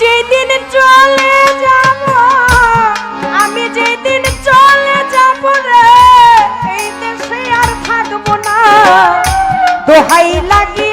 যেদিন চলে যাব, আমি যেদিন চলে যাব রে, এই দেশে আর থাকব না। দোহাই লাগি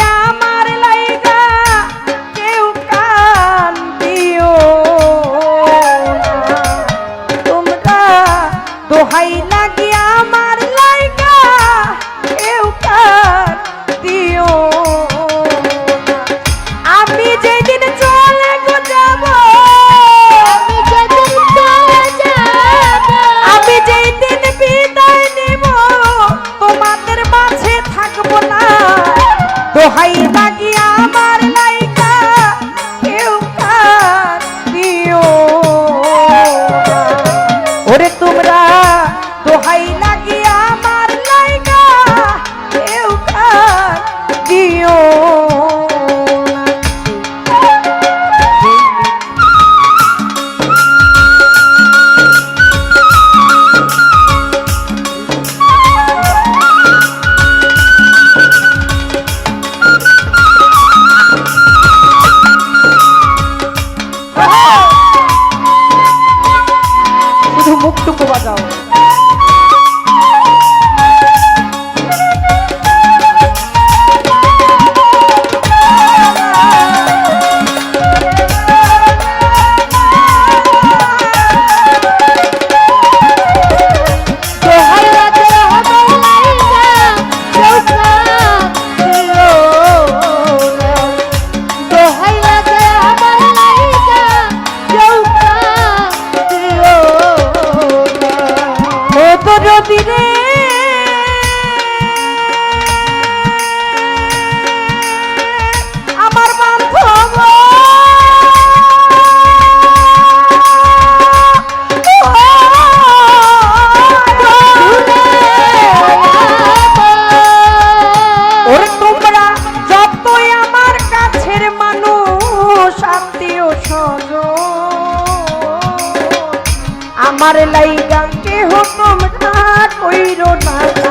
আমার লাইগা কেহ কম না কইরো না।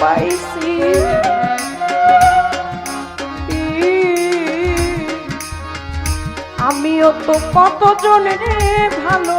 পাইছি। আমিও তো কতজনের ভালো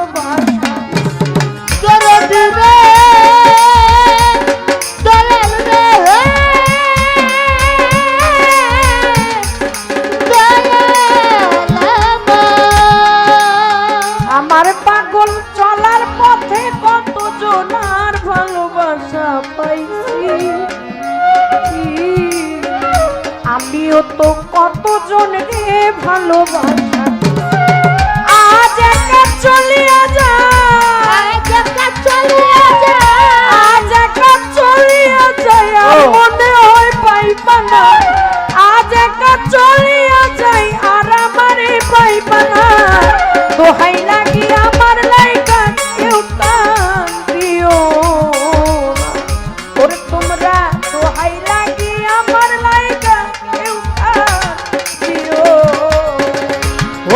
কত কতজন জনকে ভালোবাসা আজ একা চল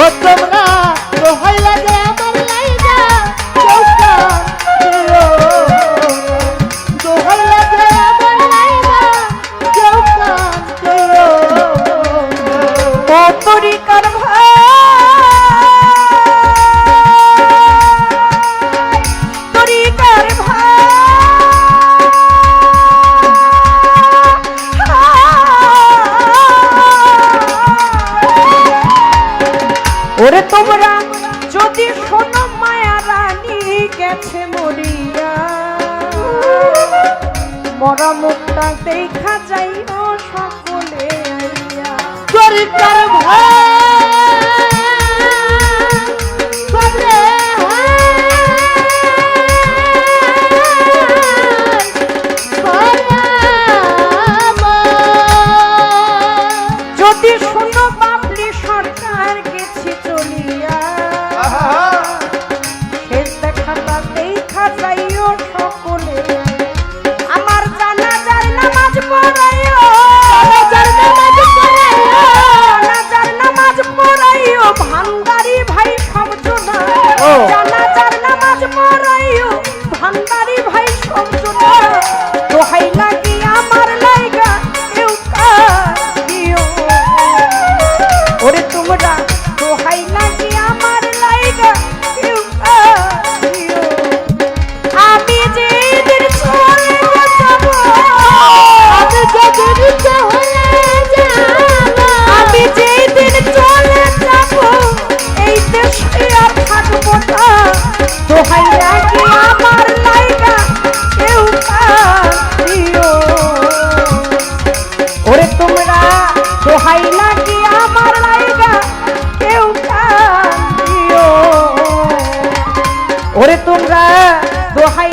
What the দুঃখে মরিয়া। মরা মুখটা দেখা যাইও সকলে আইয়া। দরকার ভাই ওরে তোমরা দোহাই